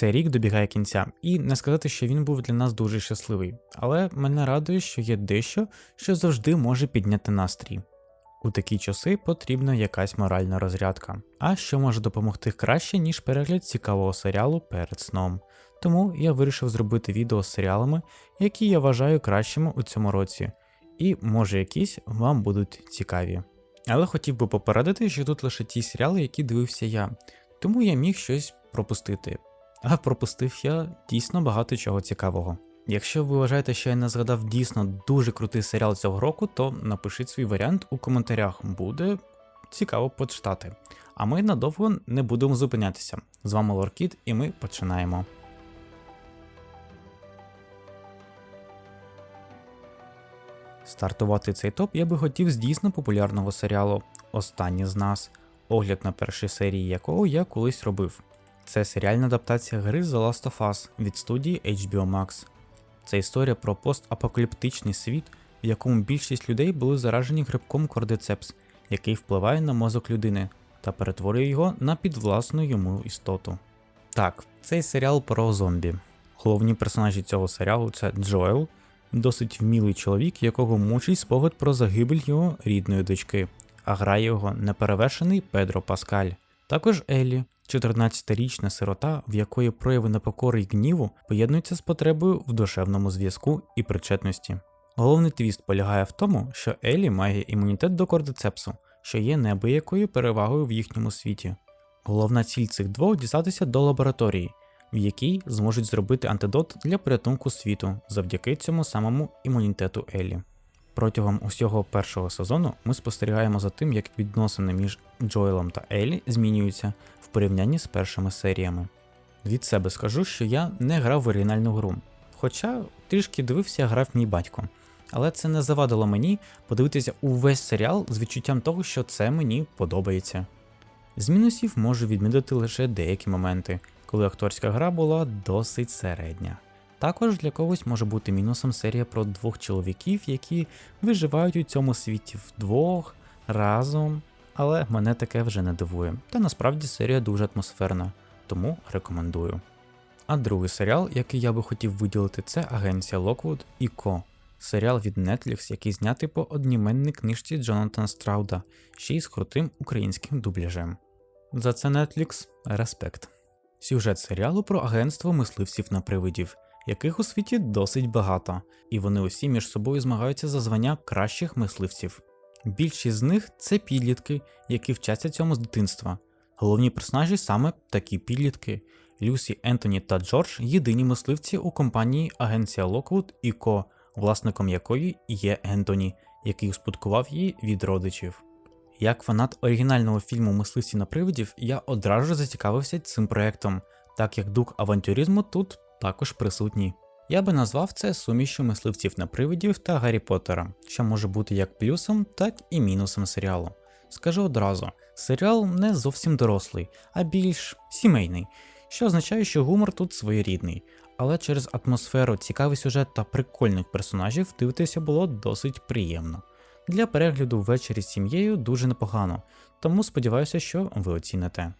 Цей рік добігає кінця, і не сказати, що він був для нас дуже щасливий, але мене радує, що є дещо, що завжди може підняти настрій. У такі часи потрібна якась моральна розрядка, а що може допомогти краще, ніж перегляд цікавого серіалу перед сном. Тому я вирішив зробити відео з серіалами, які я вважаю кращими у цьому році, і може якісь вам будуть цікаві. Але хотів би попередити, що тут лише ті серіали, які дивився я, тому я міг щось пропустити. А пропустив я дійсно багато чого цікавого. Якщо ви вважаєте, що я не згадав дійсно дуже крутий серіал цього року, то напишіть свій варіант у коментарях, буде цікаво почитати. А ми надовго не будемо зупинятися. З вами Лоркіт, і ми починаємо. Стартувати цей топ я би хотів з дійсно популярного серіалу Останні з нас, огляд на перші серії якого я колись робив. Це серіальна адаптація гри The Last of Us від студії HBO Max. Це історія про постапокаліптичний світ, в якому більшість людей були заражені грибком кордицепс, який впливає на мозок людини та перетворює його на підвласну йому істоту. Так, цей серіал про зомбі. Головні персонажі цього серіалу це Джоел, досить вмілий чоловік, якого мучить спогад про загибель його рідної дочки, а грає його неперевершений Педро Паскаль. Також Еллі, 14-річна сирота, в якої прояви непокори й гніву поєднуються з потребою в душевному зв'язку і причетності. Головний твіст полягає в тому, що Еллі має імунітет до кордицепсу, що є неабиякою перевагою в їхньому світі. Головна ціль цих двох дістатися до лабораторії, в якій зможуть зробити антидот для порятунку світу завдяки цьому самому імунітету Еллі. Протягом усього першого сезону ми спостерігаємо за тим, як відносини між Джоелом та Еллі змінюються в порівнянні з першими серіями. Від себе скажу, що я не грав в оригінальну гру, хоча трішки дивився, грав мій батько. Але це не завадило мені подивитися увесь серіал з відчуттям того, що це мені подобається. З мінусів можу відмітити лише деякі моменти, коли акторська гра була досить середня. Також для когось може бути мінусом серія про двох чоловіків, які виживають у цьому світі вдвох, разом, але мене таке вже не дивує. Та насправді серія дуже атмосферна, тому рекомендую. А другий серіал, який я би хотів виділити, це Агенція Локвуд і Ко. Серіал від Netflix, який знятий по одніменній книжці Джонатана Страуда, ще й з крутим українським дубляжем. За це Netflix респект. Сюжет серіалу про агентство мисливців на привидів, яких у світі досить багато, і вони усі між собою змагаються за звання кращих мисливців. Більшість з них це підлітки, які вчаться цьому з дитинства. Головні персонажі саме такі підлітки. Люсі, Ентоні та Джордж єдині мисливці у компанії Агенція Локвуд і Ко, власником якої є Ентоні, який успадкував її від родичів. Як фанат оригінального фільму Мисливці на привидів, я одразу зацікавився цим проектом, так як дух авантюризму тут також присутній. Я би назвав це сумішю мисливців на привидів та Гаррі Поттера, що може бути як плюсом, так і мінусом серіалу. Скажу одразу, серіал не зовсім дорослий, а більш сімейний, що означає, що гумор тут своєрідний, але через атмосферу, цікавий сюжет та прикольних персонажів дивитися було досить приємно. Для перегляду ввечері з сім'єю дуже непогано, тому сподіваюся, що ви оціните.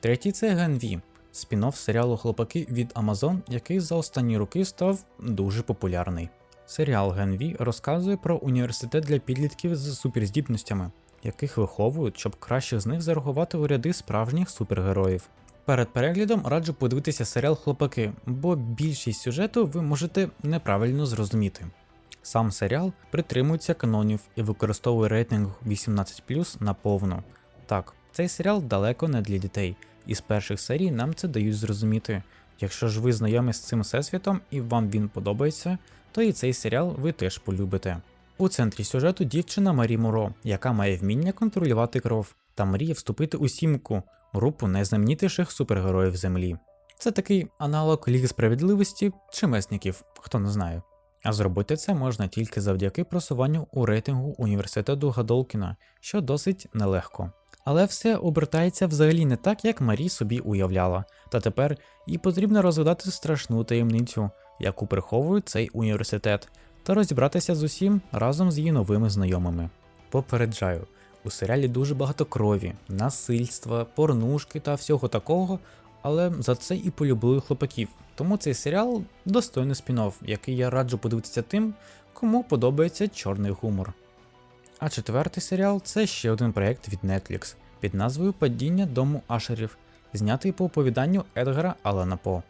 Третій це Ген Ві, спін-офф серіалу Хлопаки від Amazon, який за останні роки став дуже популярний. Серіал Ген Ві розказує про університет для підлітків з суперздібностями, яких виховують, щоб краще з них зарахувати у ряди справжніх супергероїв. Перед переглядом раджу подивитися серіал Хлопаки, бо більшість сюжету ви можете неправильно зрозуміти. Сам серіал притримується канонів і використовує рейтинг 18 на повну. Так, цей серіал далеко не для дітей, і з перших серій нам це дають зрозуміти. Якщо ж ви знайомі з цим всесвітом і вам він подобається, то і цей серіал ви теж полюбите. У центрі сюжету дівчина Марі Муро, яка має вміння контролювати кров та мріє вступити у сімку, групу найзнаменітіших супергероїв Землі. Це такий аналог Ліги справедливості чи месників, хто не знає. А зробити це можна тільки завдяки просуванню у рейтингу університету Гадолкіна, що досить нелегко. Але все обертається взагалі не так, як Марі собі уявляла, та тепер їй потрібно розгадати страшну таємницю, яку приховує цей університет, та розібратися з усім разом з її новими знайомими. Попереджаю, у серіалі дуже багато крові, насильства, порнушки та всього такого, але за це і полюбили хлопаків. Тому цей серіал достойний спін-офф, який я раджу подивитися тим, кому подобається чорний гумор. А четвертий серіал це ще один проєкт від Netflix під назвою Падіння дому Ашерів, знятий по оповіданню Едгара Алана По.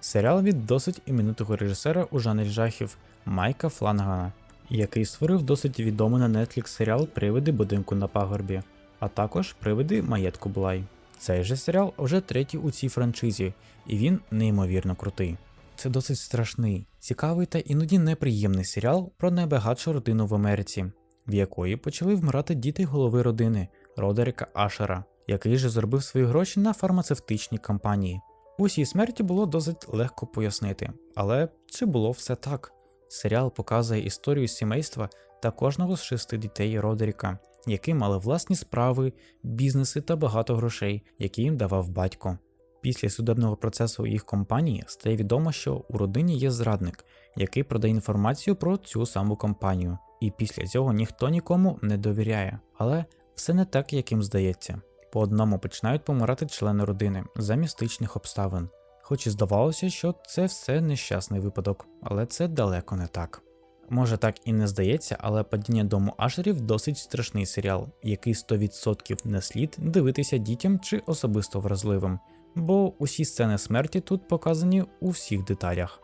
Серіал від досить іменитого режисера у жанрі жахів Майка Флангана, який створив досить відомий на Netflix серіал Привиди будинку на пагорбі, а також Привиди маєтку Блай. Цей же серіал вже третій у цій франшизі, і він неймовірно крутий. Це досить страшний, цікавий та іноді неприємний серіал про найбагатшу родину в Америці, в якої почали вмирати діти голови родини Родерика Ашера, який же зробив свої гроші на фармацевтичній компанії. Усій смерті було досить легко пояснити, але чи було все так? Серіал показує історію сімейства та кожного з шести дітей Родеріка, які мали власні справи, бізнеси та багато грошей, які їм давав батько. Після судебного процесу їх компанії стає відомо, що у родині є зрадник, який продає інформацію про цю саму компанію, і після цього ніхто нікому не довіряє, але все не так, як їм здається. По одному починають помирати члени родини за містичних обставин. Хоч і здавалося, що це все нещасний випадок, але це далеко не так. Може так і не здається, але падіння дому Ашерів досить страшний серіал, який 100% не слід дивитися дітям чи особисто вразливим, бо усі сцени смерті тут показані у всіх деталях.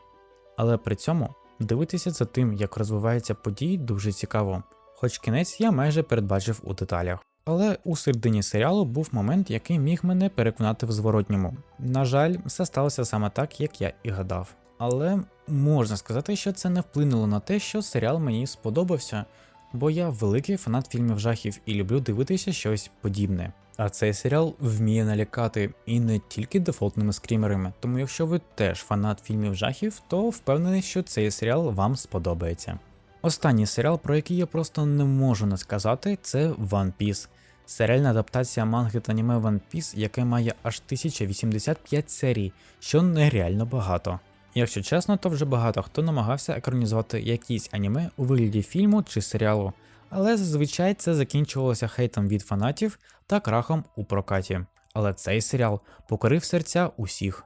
Але при цьому дивитися за тим, як розвиваються події, дуже цікаво, хоч кінець я майже передбачив у деталях. Але у середині серіалу був момент, який міг мене переконати в зворотньому. На жаль, все сталося саме так, як я і гадав. Але можна сказати, що це не вплинуло на те, що серіал мені сподобався, бо я великий фанат фільмів жахів і люблю дивитися щось подібне. А цей серіал вміє налякати і не тільки дефолтними скрімерами. Тому якщо ви теж фанат фільмів жахів, то впевнений, що цей серіал вам сподобається. Останній серіал, про який я просто не можу не сказати, це One Piece. Серіальна адаптація манги та аніме One Piece, яке має аж 1085 серій, що нереально багато. Якщо чесно, то вже багато хто намагався екранізувати якісь аніме у вигляді фільму чи серіалу, але зазвичай це закінчувалося хейтом від фанатів та крахом у прокаті. Але цей серіал покорив серця усіх.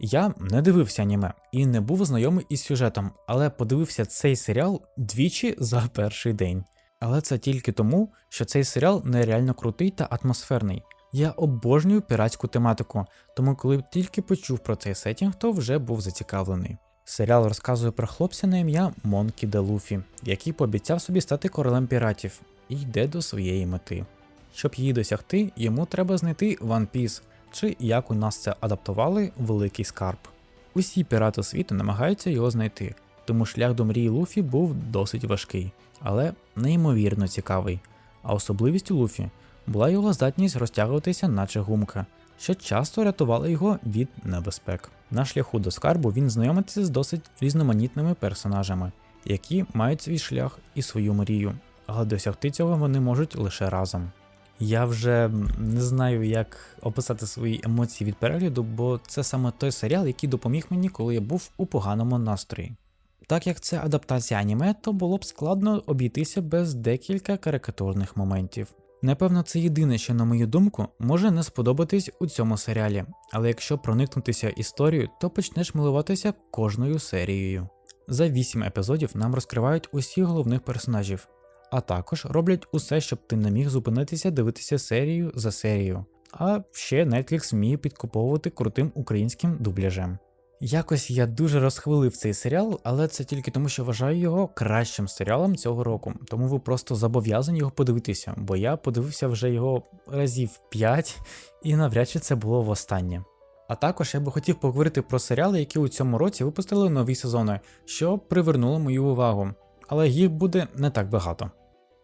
Я не дивився аніме і не був знайомий із сюжетом, але подивився цей серіал двічі за перший день. Але це тільки тому, що цей серіал нереально крутий та атмосферний. Я обожнюю піратську тематику, тому коли тільки почув про цей сетінг, то вже був зацікавлений. Серіал розказує про хлопця на ім'я Монкі де Луфі, який пообіцяв собі стати королем піратів і йде до своєї мети. Щоб її досягти, йому треба знайти One Piece, чи як у нас це адаптували великий скарб. Усі пірати світу намагаються його знайти, тому шлях до мрії Луфі був досить важкий, але неймовірно цікавий. А особливістю Луфі була його здатність розтягуватися, наче гумка, що часто рятувала його від небезпек. На шляху до скарбу він знайомиться з досить різноманітними персонажами, які мають свій шлях і свою мрію, але досягти цього вони можуть лише разом. Я вже не знаю, як описати свої емоції від перегляду, бо це саме той серіал, який допоміг мені, коли я був у поганому настрої. Так як це адаптація аніме, то було б складно обійтися без декілька карикатурних моментів. Напевно, це єдине, що, на мою думку, може не сподобатись у цьому серіалі, але якщо проникнутися історією, то почнеш милуватися кожною серією. За 8 епізодів нам розкривають усіх головних персонажів, а також роблять усе, щоб ти не міг зупинитися дивитися серію за серією. А ще Netflix вміє підкуповувати крутим українським дубляжем. Якось я дуже розхвилив цей серіал, але це тільки тому, що вважаю його кращим серіалом цього року. Тому ви просто зобов'язані його подивитися, бо я подивився вже його разів 5 і навряд чи це було востаннє. А також я би хотів поговорити про серіали, які у цьому році випустили нові сезони, що привернуло мою увагу, але їх буде не так багато.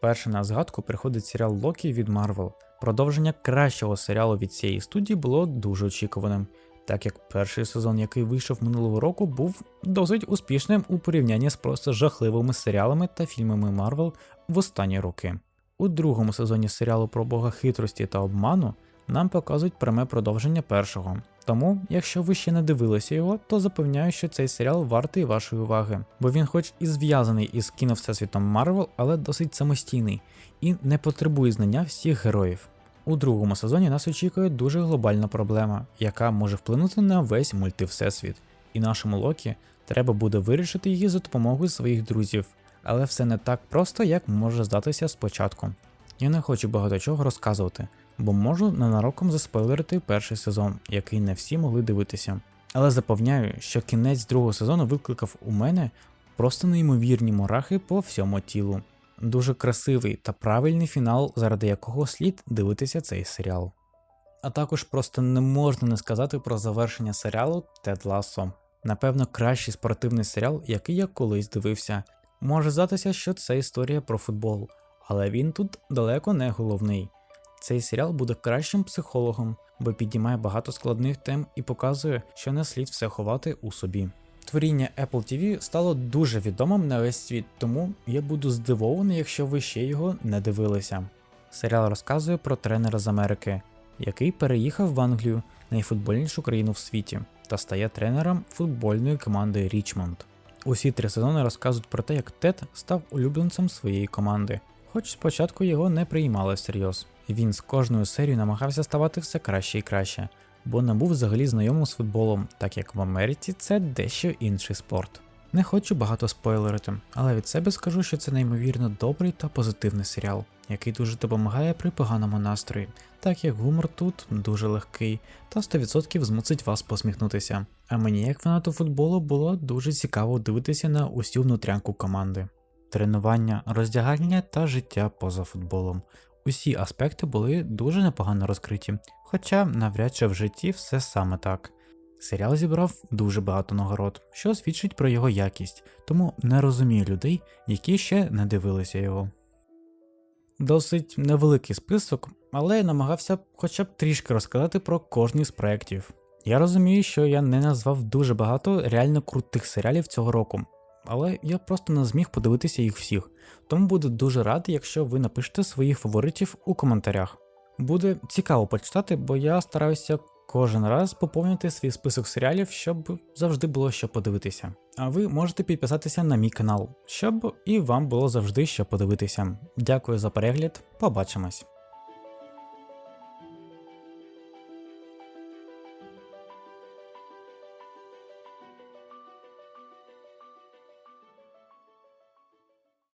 Перше на згадку приходить серіал Локі від Marvel. Продовження кращого серіалу від цієї студії було дуже очікуваним так як перший сезон, який вийшов минулого року, був досить успішним у порівнянні з просто жахливими серіалами та фільмами Марвел в останні роки. У другому сезоні серіалу про бога хитрості та обману нам показують пряме продовження першого. Тому, якщо ви ще не дивилися його, то запевняю, що цей серіал вартий вашої уваги, бо він, хоч і зв'язаний із кіно всесвітом Марвел, але досить самостійний і не потребує знання всіх героїв. У другому сезоні нас очікує дуже глобальна проблема, яка може вплинути на весь мультивсесвіт, і нашому Локі треба буде вирішити її за допомогою своїх друзів, але все не так просто, як може здатися спочатку. Я не хочу багато чого розказувати, бо можу ненароком заспойлерити перший сезон, який не всі могли дивитися. Але запевняю, що кінець другого сезону викликав у мене просто неймовірні мурахи по всьому тілу. Дуже красивий та правильний фінал, заради якого слід дивитися цей серіал. А також просто не можна не сказати про завершення серіалу Тед Лассо. Напевно, кращий спортивний серіал, який я колись дивився. Може здатися, що це історія про футбол, але він тут далеко не головний. Цей серіал буде кращим психологом, бо піднімає багато складних тем і показує, що не слід все ховати у собі. Творіння Apple TV стало дуже відомим на весь світ, тому я буду здивований, якщо ви ще його не дивилися. Серіал розказує про тренера з Америки, який переїхав в Англію, найфутбольнішу країну в світі, та стає тренером футбольної команди Річмонд. Усі три сезони розказують про те, як Тед став улюбленцем своєї команди, хоч спочатку його не приймали всерйоз. Він з кожною серією намагався ставати все краще і краще, бо не був взагалі знайомим з футболом, так як в Америці це дещо інший спорт. Не хочу багато спойлерити, але від себе скажу, що це неймовірно добрий та позитивний серіал, який дуже допомагає при поганому настрої, так як гумор тут дуже легкий та 100% змусить вас посміхнутися. А мені, як фанату футболу, було дуже цікаво дивитися на усю внутрянку команди. Тренування, роздягання та життя поза футболом. Усі аспекти були дуже непогано розкриті, хоча навряд чи в житті все саме так. Серіал зібрав дуже багато нагород, що свідчить про його якість, тому не розумію людей, які ще не дивилися його. Досить невеликий список, але я намагався хоча б трішки розказати про кожний з проєктів. Я розумію, що я не назвав дуже багато реально крутих серіалів цього року, але я просто не зміг подивитися їх всіх, тому буду дуже радий, якщо ви напишете своїх фаворитів у коментарях. Буде цікаво почитати, бо я стараюся кожен раз поповнити свій список серіалів, щоб завжди було що подивитися. А ви можете підписатися на мій канал, щоб і вам було завжди що подивитися. Дякую за перегляд, побачимось!